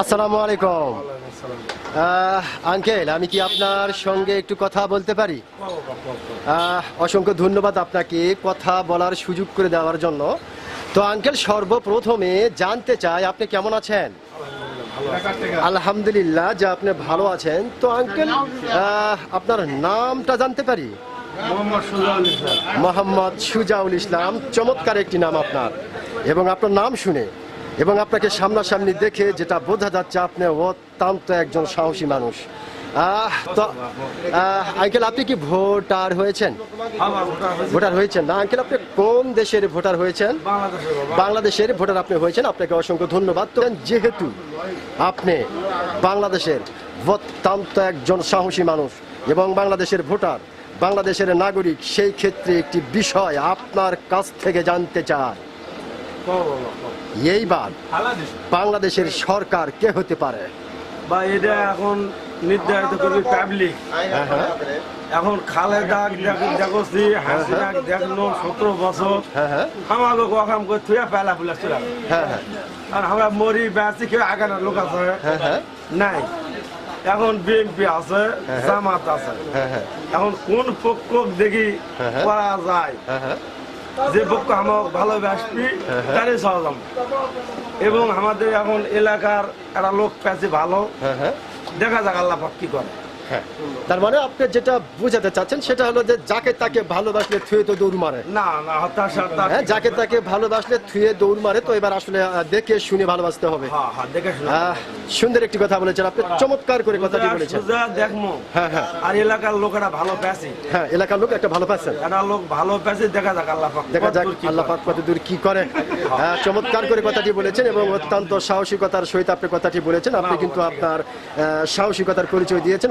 আসসালামু আলাইকুম। আঙ্কেল, আমি কি আপনার সঙ্গে একটু কথা বলতে পারি? অসংখ্য ধন্যবাদ আপনাকে কথা বলার সুযোগ করে দেওয়ার জন্য। তো আঙ্কেল, সর্বপ্রথমে জানতে চাই, আপনি কেমন আছেন? আলহামদুলিল্লাহ যে আপনি ভালো আছেন। তো আঙ্কেল আপনার নামটা জানতে পারি? মোহাম্মদ সুজাউল ইসলাম চমৎকার একটি নাম আপনার। এবং আপনার নাম শুনে এবং আপনাকে সামনাসামনি দেখে যেটা বোঝা যাচ্ছে আপনি অত্যন্ত একজন সাহসী মানুষ। তো আঙ্কেল আপনি কি ভোটার হয়েছেন? ভোটার হয়েছেন না? আঙ্কেল আপনি কোন দেশের ভোটার হয়েছেন? বাংলাদেশের ভোটার। আপনি হয়েছেন। আপনাকে অসংখ্য ধন্যবাদ। তো যেহেতু আপনি বাংলাদেশের অত্যন্ত একজন সাহসী মানুষ এবং বাংলাদেশের ভোটার বাংলাদেশের নাগরিক সেই ক্ষেত্রে একটি বিষয় আপনার কাছ থেকে জানতে চাই। এইবার বাংলাদেশের সরকার কে হতে পারে? বা এটা এখন নির্ধারিত করবি পাবলিক হ্যাঁ হ্যাঁ এখন খালেদা দেখছি হাসিনা দেখল সতেরো বছর হ্যাঁ হ্যাঁ আমাকে ওখান করে থুয়া পেলা ফুলা ছিল হ্যাঁ হ্যাঁ আর আমরা মরি বেঁচি কেউ আগানোর লোক আছে হ্যাঁ হ্যাঁ নাই এখন বিএনপি আছে হ্যাঁ। জামাত আছে হ্যাঁ হ্যাঁ এখন কোন পক্ষ দেখি হ্যাঁ, হ্যাঁ। করা যায় হ্যাঁ হ্যাঁ যে পক্ষ আমাকে ভালোবাসবি হ্যাঁ, হ্যাঁ। তারই সহজাম এবং আমাদের এখন এলাকার একটা লোক পেয়েছে ভালো হ্যাঁ হ্যাঁ দেখা যাক আল্লাহ পাক কি করে। হ্যাঁ। তার মানে আপনি যেটা বোঝাতে চাচ্ছেন সেটা হলো যে যাকে তাকে ভালোবাসলে থুয়ে তো দৌড় মারে। না না হতাশা হতাশা- হ্যাঁ যাকে তাকে ভালোবাসলে থুয়ে দৌড় মারে তো এবার আসলে দেখে শুনে ভালোবাসতে হবে। হ্যাঁ হ্যাঁ সুন্দর একটি কথা বলেছেন আপনি চমৎকার করে কথাটি বলেছেন। দেখমো। হ্যাঁ হ্যাঁ। আর এলাকার লোকেরা ভালো পেয়েছে হ্যাঁ এলাকার লোক একটা ভালো একটা লোক ভালো পেয়েছে দেখা যাক আল্লাহ পাক দেখা যাক আল্লাহ। পাক কত দূর কি করে। আহ, চমৎকার করে কথাটি বলেছেন এবং অত্যন্ত সাহসিকতার সহিত আপনি কথাটি বলেছেন। আপনি কিন্তু আপনার সাহসিকতার পরিচয় দিয়েছেন।